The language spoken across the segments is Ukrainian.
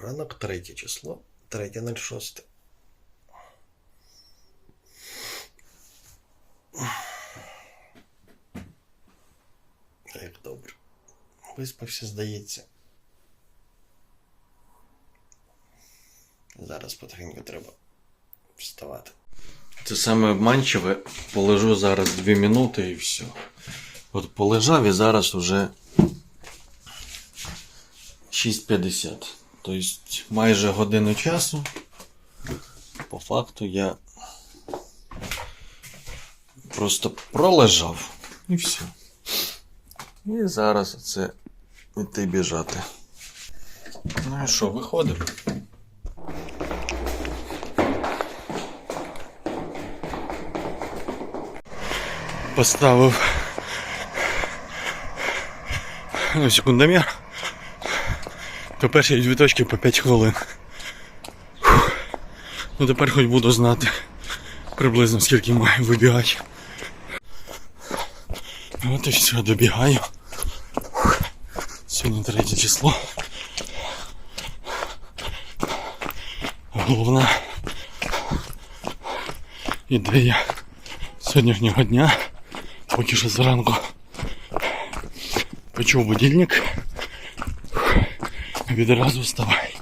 Ранок, третє число, 3.06. Як добре. Виспався, здається. Зараз потихеньку треба вставати. Це саме обманчиве. Полежу зараз 2 минути і все. От полежав і зараз уже 6.50. Тобто майже годину часу. По факту я просто пролежав. І все. І зараз це іти біжати. Ну і що, виходимо? Поставив секундомір. То перші дві точки по 5 хвилин. Ну тепер хоч буду знати приблизно скільки маю вибігати. От і все, добігаю. Сьогодні третє число. Головна ідея сьогоднішнього дня. Поки що зранку почув будильник. Відразу вставай.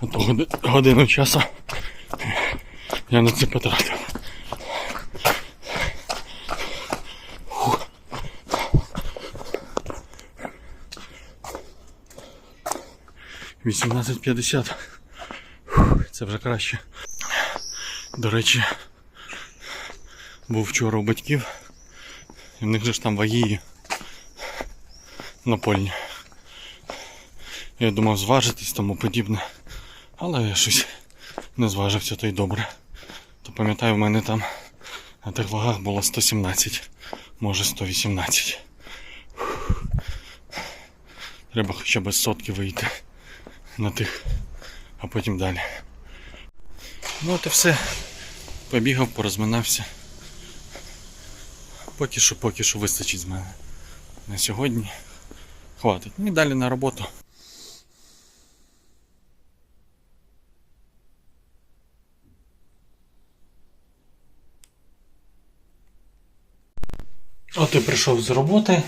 А то годину часу я на це потратив. Вісімнадцять п'ятдесят. Це вже краще. До речі, був вчора у батьків. І в них же ж там ваги напольні. Я думав зважитись тому подібне. Але я щось не зважився, то й добре. То пам'ятаю, в мене там на тих вагах було 117, може 118. Фух. Треба хоча б з сотки вийти на тих, а потім далі. Ну от і все. Побігав, порозминався. Поки що, поки що вистачить з мене. На сьогодні хватить. Ну і далі на роботу. От і прийшов з роботи.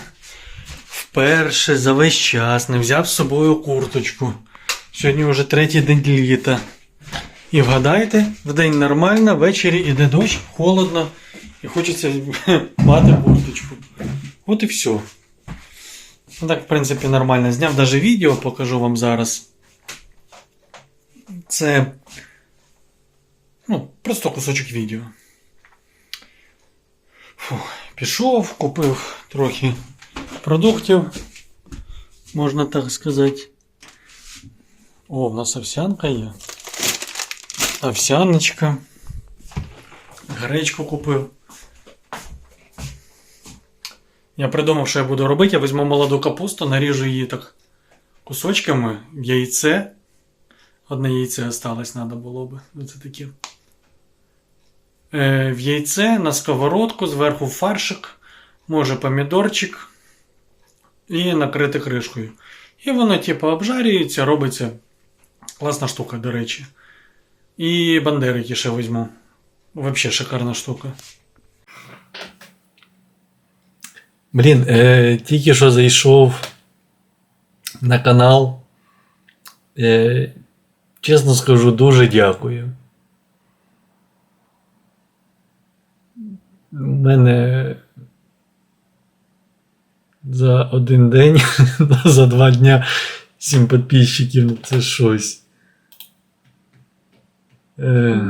Вперше за весь час не взяв з собою курточку. Сьогодні вже третій день літа. І вгадайте, вдень нормально, ввечері іде дощ, холодно і хочеться мати курточку. От і все. Ну так, в принципі, нормально. Зняв навіть відео, покажу вам зараз. Це. Ну, просто кусочок відео. Фу, пішов, купив трохи продуктів, можна так сказати. О, в нас овсянка є. Овсяночка. Гречку купив. Я придумав, що я буду робити. Я візьму молоду капусту, наріжу її так кусочками, яйце. Одне яйце осталось, треба було би. Оце таке. Е, в яйце на сковородку, зверху фаршик, може помідорчик і накрити кришкою. І воно, типу, обжарюється, робиться. Класна штука, до речі. І бандерики ще візьму. Взагалі шикарна штука. Блін, е, тільки що зайшов на канал. Е, чесно скажу, дуже дякую. У мене за один день, за два дня сім підписчиків ну це щось. Е,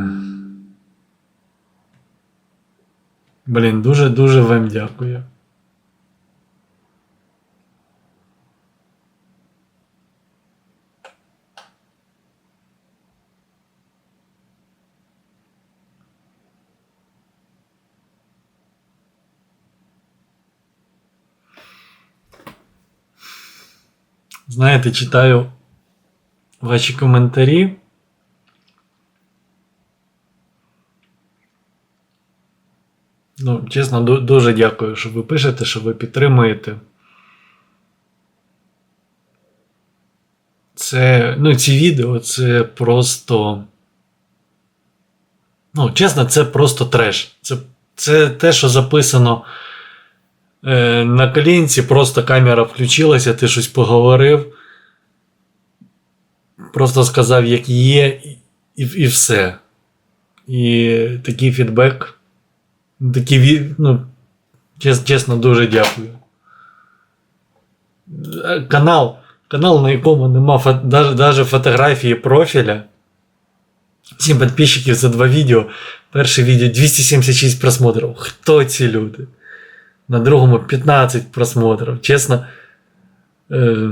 блін, дуже-дуже вам дякую. Знаєте, читаю ваші коментарі. Ну, чесно, дуже дякую, що ви пишете, що ви підтримуєте. Це ну, ці відео це просто. Ну, чесно, це просто треш. Це, це те, що записано на колінці, просто камера включилася, ти щось поговорив. Просто сказав, як є, і, і, все. І такий фідбек. Такий, ну, чес, чесно, дуже дякую. Е, Канал, канал, на якому нема даже фотографії профіля. 7 підписчиків за два відео. Перше відео 276 просмотрів. Хто ці люди? На другому 15 просмотрів. Чесно. Е...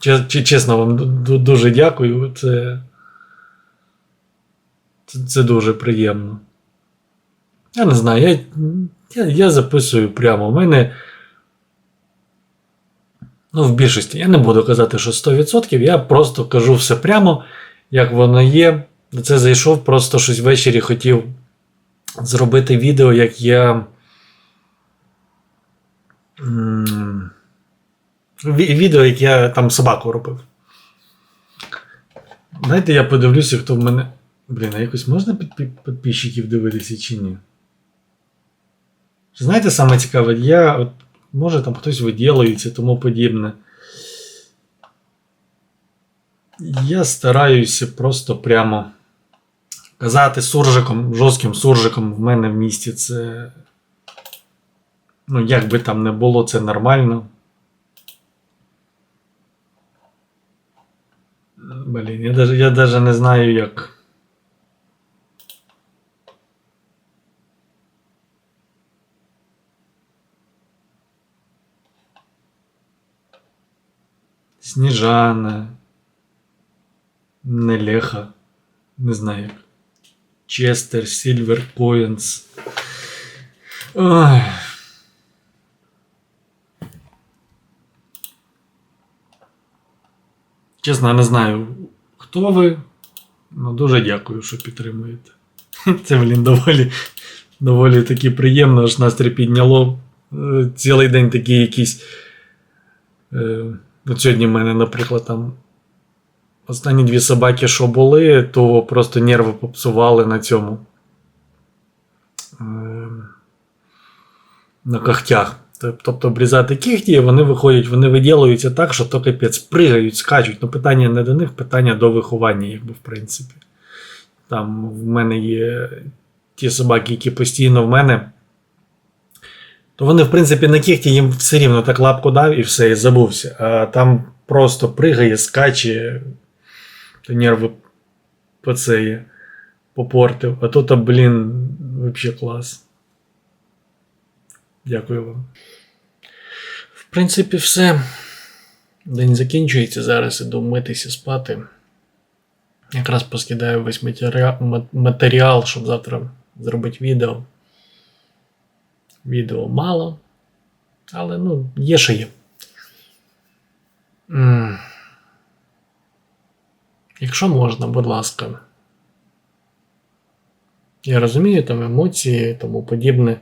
че- че- Чесно вам ду- ду- дуже дякую. Це, це дуже приємно. Я не знаю, я, я, я записую прямо. У мене. Ну, в більшості, я не буду казати, що 100%, я просто кажу все прямо, як воно є. На Це зайшов, просто щось ввечері хотів зробити відео, як я. Відео, як я там собаку робив. Знаєте, я подивлюся, хто в мене. Блін, а якось можна під, під, підписчиків дивитися чи ні? Знаєте, саме цікаве, я от, може там хтось виділується, тому подібне. Я стараюся просто прямо казати суржиком, жорстким суржиком в мене в місті це. Ну, як би там не було, це нормально. Блін, я даже, я даже не знаю, як. Сніжана. Нелеха. Не знаю як. Честер, Сільвер Коїнс. Чесно, не знаю, хто ви. Ну, дуже дякую, що підтримуєте. Це, блін, доволі, доволі таки приємно, аж настрій підняло. Е, Цілий день такий якийсь. Е, от сьогодні в мене, наприклад, там останні дві собаки, що були, то просто нерви попсували на цьому. Е, на когтях. Тобто обрізати кігті, вони виходять, вони виділуються так, що то капець, пригають, скачуть. Ну, питання не до них, питання до виховання, якби, в принципі. Там в мене є ті собаки, які постійно в мене. То вони, в принципі, на кігті їм все рівно так лапку дав і все, і забувся. А там просто пригає, скаче, нерви по це попортив. А а, блін, взагалі клас. Дякую вам. В принципі, все. День закінчується. Зараз іду митися спати. Якраз поскидаю весь матеріал, щоб завтра зробити відео. Відео мало. Але ну, є що є. Якщо можна, будь ласка. Я розумію там емоції, тому подібне.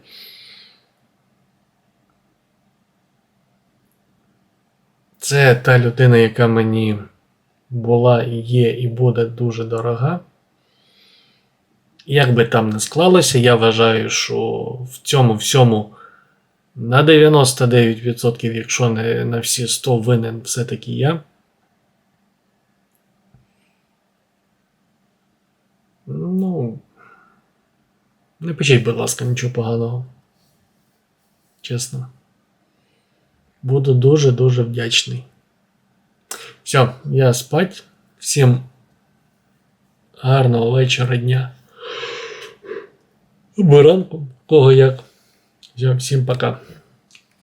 Це та людина, яка мені була і є, і буде дуже дорога. Як би там не склалося, я вважаю, що в цьому всьому на 99%, якщо не на всі 100 винен все-таки я. Ну, не пишіть, будь ласка, нічого поганого. Чесно. Буду дуже-дуже вдячний. Все, я спать. Всім гарного вечора дня. Або ранку, кого як. Все, всім пока.